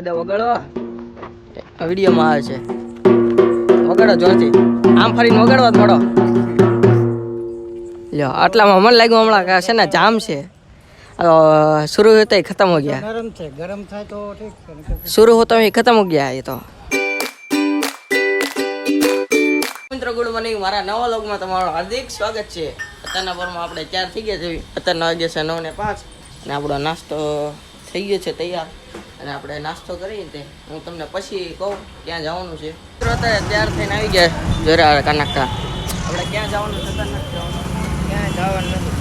દાદા વગાડો. વિડીયોમાં આવે છે. વગાડો જોરથી. આમ ફરીને વગાડવા થોડો લ્યો આટલામાં મને લાગ્યું હમણાં છે ને જામ છે. શરૂ હોતા એ ખતમ હો ગયા. ગરમ છે ગરમ થાય તો ઠીક શરૂ હોતા એ ખતમ હો ગયા એ તો. મિત્રો ગુડ મોર્નિંગ મારા નવા લોગમાં તમારું હાર્દિક સ્વાગત છે. અત્યારના પરમાં આપણે ચાર થઈ ગયા છે અત્યારના વાગ્યા છે નવ ને પાંચ. ને આપણો નાસ્તો થઈ ગયો છે તૈયાર. અને આપણે નાસ્તો કરીએ તે. હું તમને પછી કહું ક્યાં જવાનું છે. મિત્રો અત્યારે તૈયાર થઈને આવી ગયા જરા કાનાકા આપણે ક્યાં જવાનું છે? નથી જવાનું. ક્યાંય જવાનું નથી.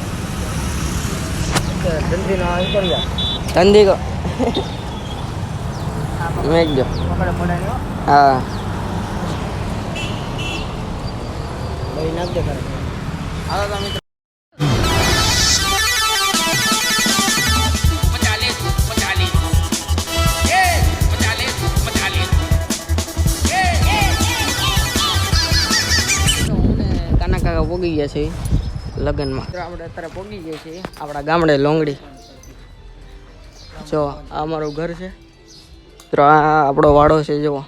જલ્દીનો અંતરિયા ધંધી કો. મેં ગયો. હા. ભાઈ નાખ દે કરે હાલો તો મિત્રો પોગી ગયા છે લગ્નમાં. આપણે અત્યારે પોગી ગયા છીએ. આપણા ગામડે લોંગડી. જો આ અમારું ઘર છે. તો આ આપણો વાડો છે જુઓ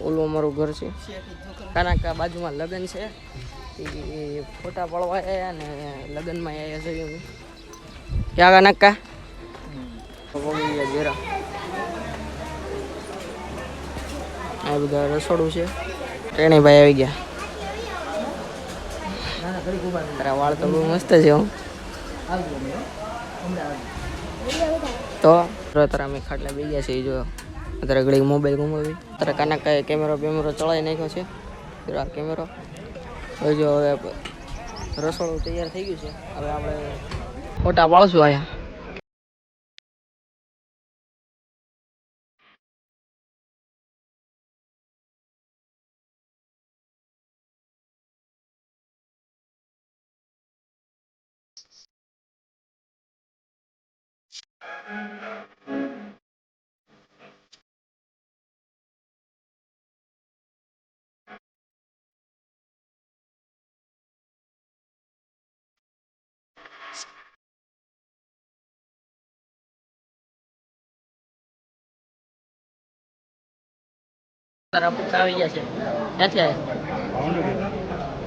ઓલું અમારું ઘર છે. કારણ કે બાજુમાં લગ્ન છે. એ ફોટા પડવા આવ્યા ને લગ્નમાં આવ્યા છે ક્યાં કા નક્કા? પોગી ગયા જરા આ બધા રસોડું છે. ટ્રેણીભાઈ આવી ગયા. તારા વાળ તો બહુ મસ્ત છે હું. તો અત્યારે અમે ખાટલા બે ગયા છે એ જો. અત્યારે ઘડી મોબાઈલ ગુમાવી. અત્યારે કાનાકાએ કેમેરો બેમેરો ચડાવી નાખ્યો છે. આ કેમેરો હવે જો હવે રસોડું તૈયાર થઈ ગયું છે. હવે આપણે ફોટા પાડશું આયા તારા પપ્પા આવી ગયા છે ક્યાંથી આવ્યા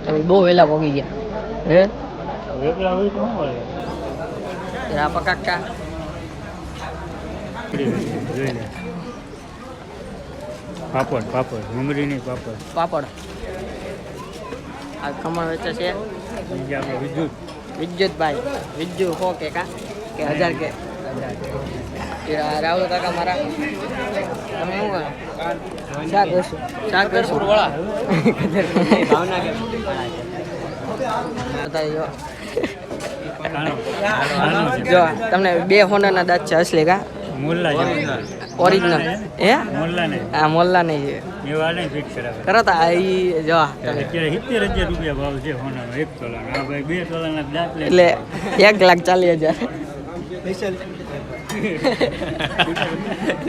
તમે બહુ વહેલા પહોંચી ગયા હે એકલા હોય તો શું કરે રાપા કાકા જોઈ લે પાપડ પાપડ. મમરી નહીં પાપડ. પાપડ. આ ખમણ વેચે છે. વિદ્યુત. વિદ્યુતભાઈ. વિદ્યુ હો કે કા? કે હજાર કે? રાહુલ કાકા મારા. તમે શું કરો? શા કરશો શા કરશો ભાવના કે જો. તમને બે હોનાના દાંત છે અસલી કા? ઓરિજિનલ હે? મોલ્લા નહીં આ મોલ્લા નહીં છે. એવા નહીં ફિક્સ કરાવે. કરો તા ઈ જો અત્યારે સિત્તેર હજાર રૂપિયા ભાવ છે હોનાનો એક તોલાનો. આ ભાઈ બે તોલાના દાંત એટલે એક લાખ ચાલીસ હજાર.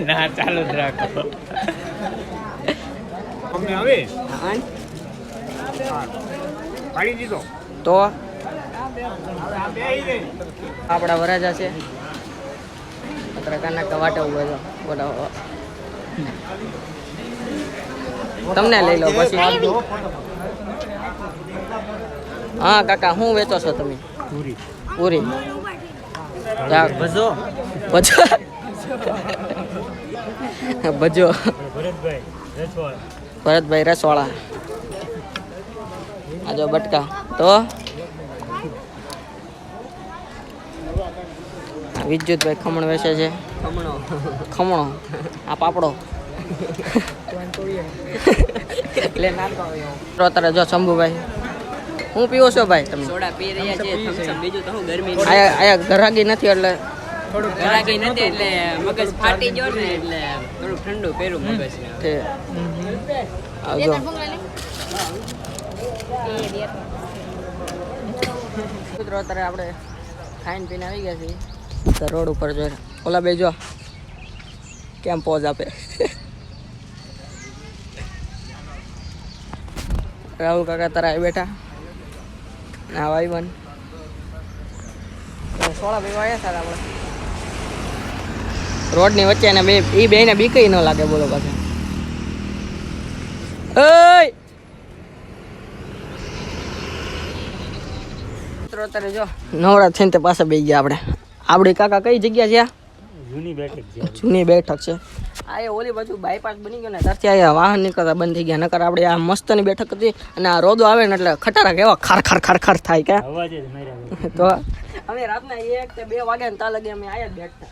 ના ચાલુ જ રાખો. અમને આવે? પાડી દીધો. તો? આપણા વરાજા છે. અત્યારે કાના ઊભો છો બોલાવો તમને લઈ લો પછી. હા કાકા શું વેચો છો તમે? પૂરી. પૂરી. ભજો. ભજો. ભજો. ભરતભાઈ રસવાળા. આજો બટકા. તો? વિદ્યુતભાઈ ખમણ વેચે છે. ખમણો. ખમણો. આ પાપડો. અત્યારે જો શંભુભાઈ હું પીવો છો ભાઈ તમે? સોડા પી રહ્યા છે બીજું તો હું ગરમી આયા આયા ઘરાગી નથી એટલે ગરાગી નથી એટલે મગજ ફાટી ગયો ને એટલે થોડું ઠંડુ પહેરું મગજ તે આવજો મિત્રો અત્યારે આપણે ખાઈને પીને આવી ગયા છીએ. રોડ ઉપર જોઈએ ઓલા બે જો. કેમ પોઝ આપે? રાહુલ કાકા તારા આવી બેઠા. ના ભાઈ બન સોળા ભાઈ આવ્યા સારા આપણે. રોડની વચ્ચે બે એ બેને બીકઈ ન લાગે, બોલો પાછા. અત્યારે જો નવરા થઈને પાછા બેસી ગયા આપણે. આપણી કાકા કઈ જગ્યા છે? જૂની બેઠક છે. જૂની બેઠક છે. આ એ ઓલી બાજુ બાયપાસ બની ગયો ને ત્યારથી અહીંયા વાહન નીકળતા બંધ થઈ ગયા નકર આપણે આ મસ્તની બેઠક હતી અને આ રોદો આવે ને એટલે ખટારા કેવા ખાર ખાર ખાર ખાર થાય કે. તો અમે રાતના એક કે બે વાગે ને તા લગી અમે આયા જ બેઠતા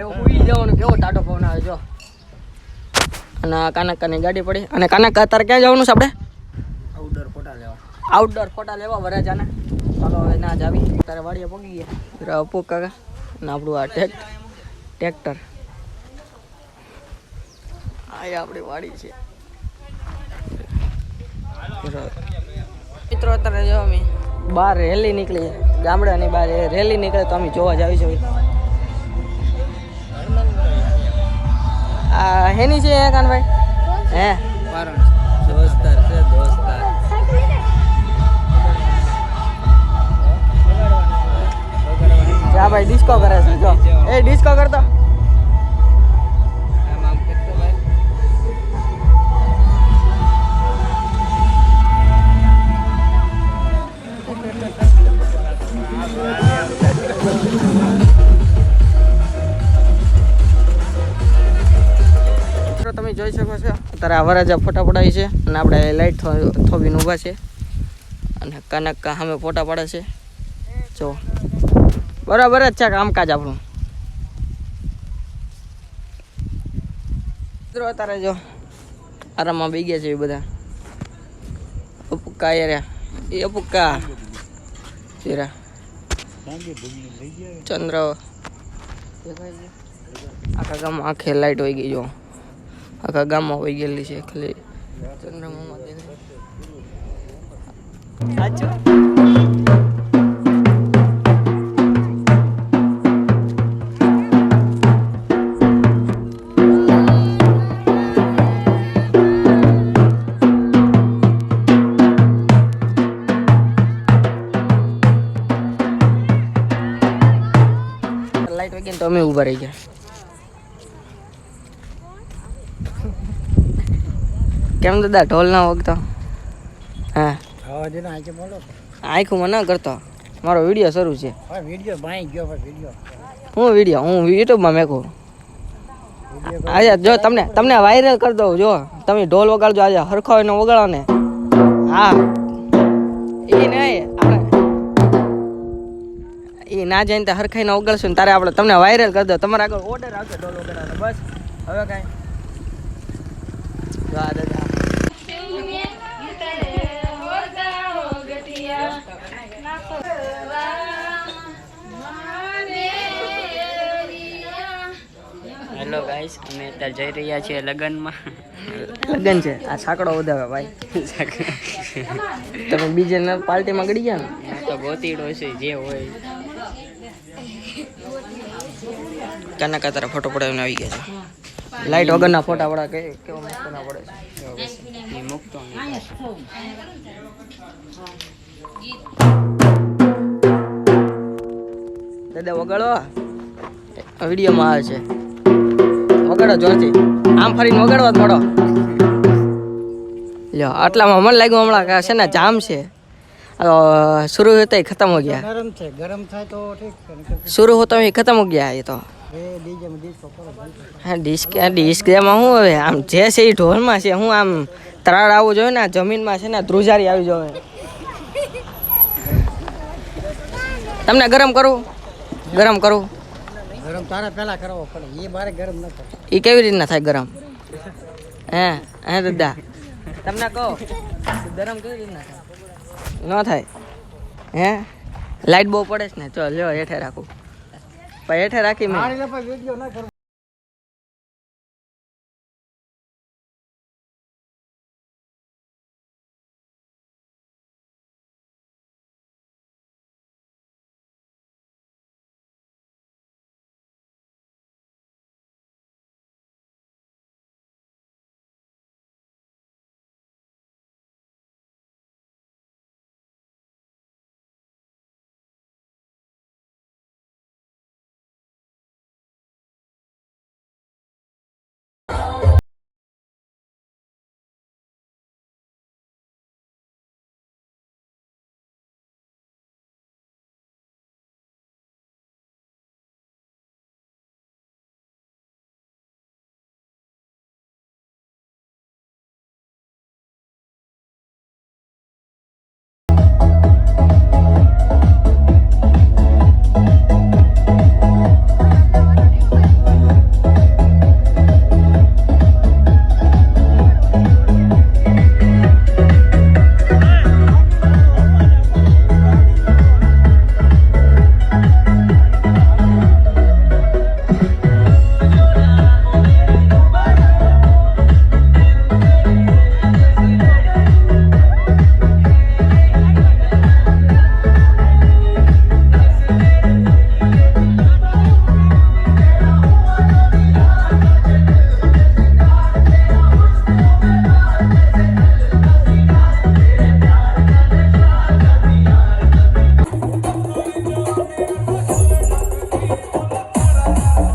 એવું હુઈ જવાનું કેવો ટાટો પવન આવે જો. અને કાનકાની ગાડી પડી. અને કાનકા તારે ક્યાં જવાનું છે આપણે આઉટડોર ફોટા લેવા. આઉટડોર ફોટા લેવા વરાજાના. ચાલો ના જ આવી તારે વાડીએ પગી ગયા. અપુ કાકા આપણું આ ટ્રેક્ટર આ આપણી વાડી છે. મિત્રો, અત્યારે જો બહાર રેલી નીકળી. ગામડાની બહાર રેલી નીકળે તો અમે જોવા જ આવી છીએ આ હેની છે કાનભાઈ હે? દોસ્તાર જા ભાઈ ડિસ્કો કરે છે, જો. એ ડિસ્કો કરતો. તમે જોઈ શકો છો, અત્યારે આ વરાજા ફોટા પડાવી છે અને આપણે લાઈટ થોવીને ઊભા છે અને કનક સામે ફોટા પાડે છે. જો. બરાબર જ છે કામકાજ આપણું. અત્યારે જો આરામમાં બી ગયા છે એ બધા. અપુક્કા યાર એ અપુક્કા. ચંદ્ર આખા ગામમાં આખે લાઈટ વહી ગઈ, જો. આખા ગામમાં વહી ગયેલી છે. ખાલી ચંદ્રમામાં દેખાય. લાઈટ વહી તો અમે ઊભા રહી ગયા. કેમ દાદા ઢોલ ના વગતો? હા. આખું મને ના કરતો. મારો વીડિયો શરૂ છે. હું વીડિયો હું વીડિયો? હું યુટ્યુબમાં મેકું. આજે જો તમને તમને વાયરલ કરી દઉં જો. તમે ઢોલ વગાડજો આજે હરખો એનો વગાડો ને. હા. એ નહીં. આપણે ના જઈને તો હરખાઈને ઓગળશું ને તારે આપણે તમને વાયરલ કરી દો. તમારે આગળ ઓર્ડર આવશે ઢોલ વગાડવાનો બસ. હવે કાંઈ. દાદા. હેલો ગાઈસ અમે અત્યારે જઈ રહ્યા છીએ લગ્નમાં. લગ્ન છે? આ સાંકડો વધાવે ભાઈ. તમે બીજે પાર્ટીમાં ગળી ગયા ને? તો તો ગોતીડો છે જે હોય. કાના કાતારા ફોટો પડાવીને આવી ગયા છે. લાઈટ વગરના ફોટા પડા કે કેવો મસ્ત ના પડે છે. એ મૂકતો દાદા વગાડો. વિડીયોમાં આવે છે. વગાડો જોરથી. આમ ફરીને વગાડવા જ મળો. લ્યો આટલામાં મને લાગ્યું હમણાં કે છે ને જામ છે. શરૂ હતા ખતમ હો ગયા. ગરમ છે ગરમ થાય તો ઠીક છે. શરૂ હોતા એ ખતમ હો ગયા એ તો. એ ડીજે માં ડીજ કરો હા ડિસ્ક આ ડિસ્ક એમાં શું હવે આમ જે છે એ ઢોલમાં છે હું આમ તરાડ આવવું જોઈએ ને જમીનમાં છે ને ધ્રુજારી આવી જોઈએ તમને ગરમ કરું? ગરમ કરું? ગરમ તારે પહેલા કરવો પડે. એ મારે ગરમ ન કરે એ કેવી રીતના થાય ગરમ? હે હે દાદા. તમને કહો ગરમ કેવી રીતના થાય? ન થાય. હે? લાઈટ બહુ પડે છે ને ચલો લ્યો હેઠે રાખું. હેઠે રાખી મેં.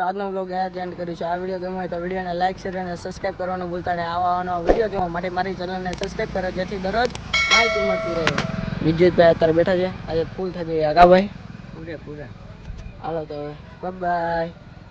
તો આજનો બ્લોગ અહીંયા જ એન્ડ છે. આ વીડિયો હોય તો વિડીયોને લાઈક શેર અને સબસ્ક્રાઈબ કરવાનું ભૂલતા નહીં. આવા આવા વીડિયો જોવા માટે મારી ચેનલને સબસ્ક્રાઈબ કરો, જેથી દરરોજ માહિતી મળતી રહે. વિજયભાઈ અત્યારે બેઠા છે. આજે ફૂલ થઈ આગા ભાઈ. પૂરે પૂરે. હાલો તો બાય